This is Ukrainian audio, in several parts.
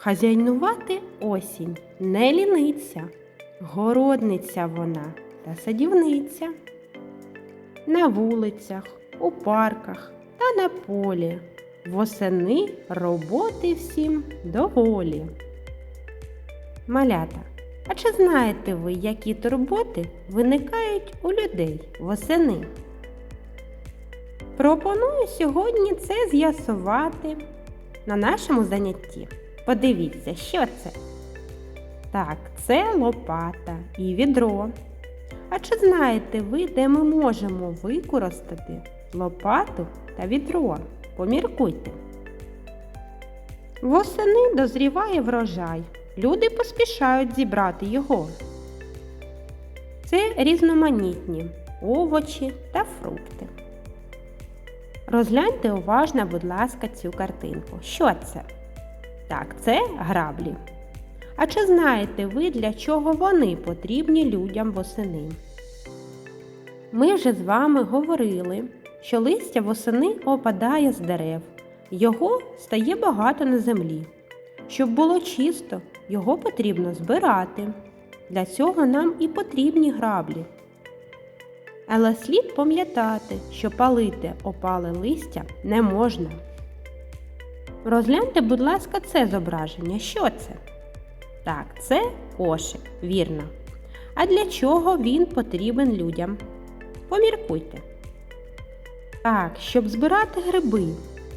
Хазяйнувати осінь не ліниться, городниця вона та садівниця. На вулицях, у парках та на полі восени роботи всім доволі. Малята, а чи знаєте ви, які турботи виникають у людей восени? Пропоную сьогодні це з'ясувати на нашому занятті. Подивіться, що це? Так, це лопата і відро. А чи знаєте ви, де ми можемо використати лопату та відро? Поміркуйте. Восени дозріває врожай. Люди поспішають зібрати його. Це різноманітні овочі та фрукти. Розгляньте уважно, будь ласка, цю картинку. Що це? Так, це граблі. А чи знаєте ви, для чого вони потрібні людям восени? Ми вже з вами говорили, що листя восени опадає з дерев, його стає багато на землі. Щоб було чисто, його потрібно збирати. Для цього нам і потрібні граблі. Але слід пам'ятати, що палити опале листя не можна. Розгляньте, будь ласка, це зображення. Що це? Так, це кошик, вірно. А для чого він потрібен людям? Поміркуйте. Так, щоб збирати гриби.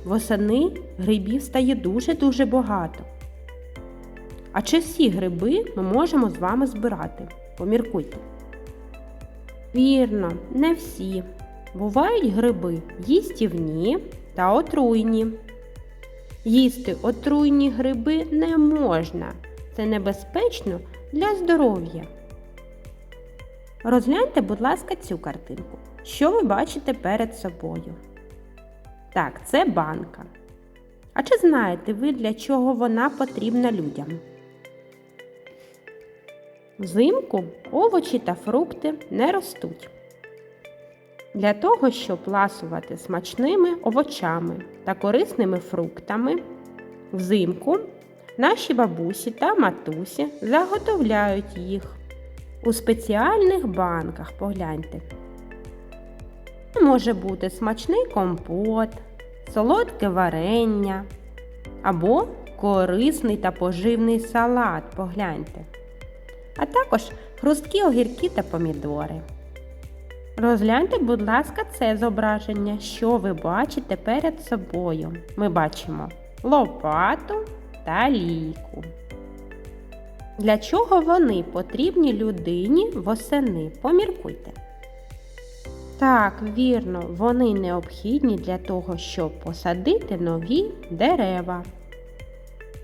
Восени грибів стає дуже-дуже багато. А чи всі гриби ми можемо з вами збирати? Поміркуйте. Вірно, не всі. Бувають гриби їстівні та отруйні. Їсти отруйні гриби не можна. Це небезпечно для здоров'я. Розгляньте, будь ласка, цю картинку. Що ви бачите перед собою? Так, це банка. А чи знаєте ви, для чого вона потрібна людям? Взимку овочі та фрукти не ростуть. Для того, щоб ласувати смачними овочами та корисними фруктами, взимку наші бабусі та матусі заготовляють їх у спеціальних банках. Погляньте. Може бути смачний компот, солодке варення або корисний та поживний салат. Погляньте. А також хрусткі огірки та помідори. Розгляньте, будь ласка, це зображення, що ви бачите перед собою. Ми бачимо лопату та лійку. Для чого вони потрібні людині восени? Поміркуйте. Так, вірно, вони необхідні для того, щоб посадити нові дерева.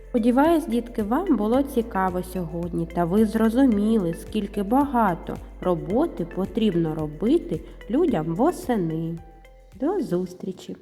Сподіваюсь, дітки, вам було цікаво сьогодні, та ви зрозуміли, скільки багато роботи потрібно робити людям восени. До зустрічі!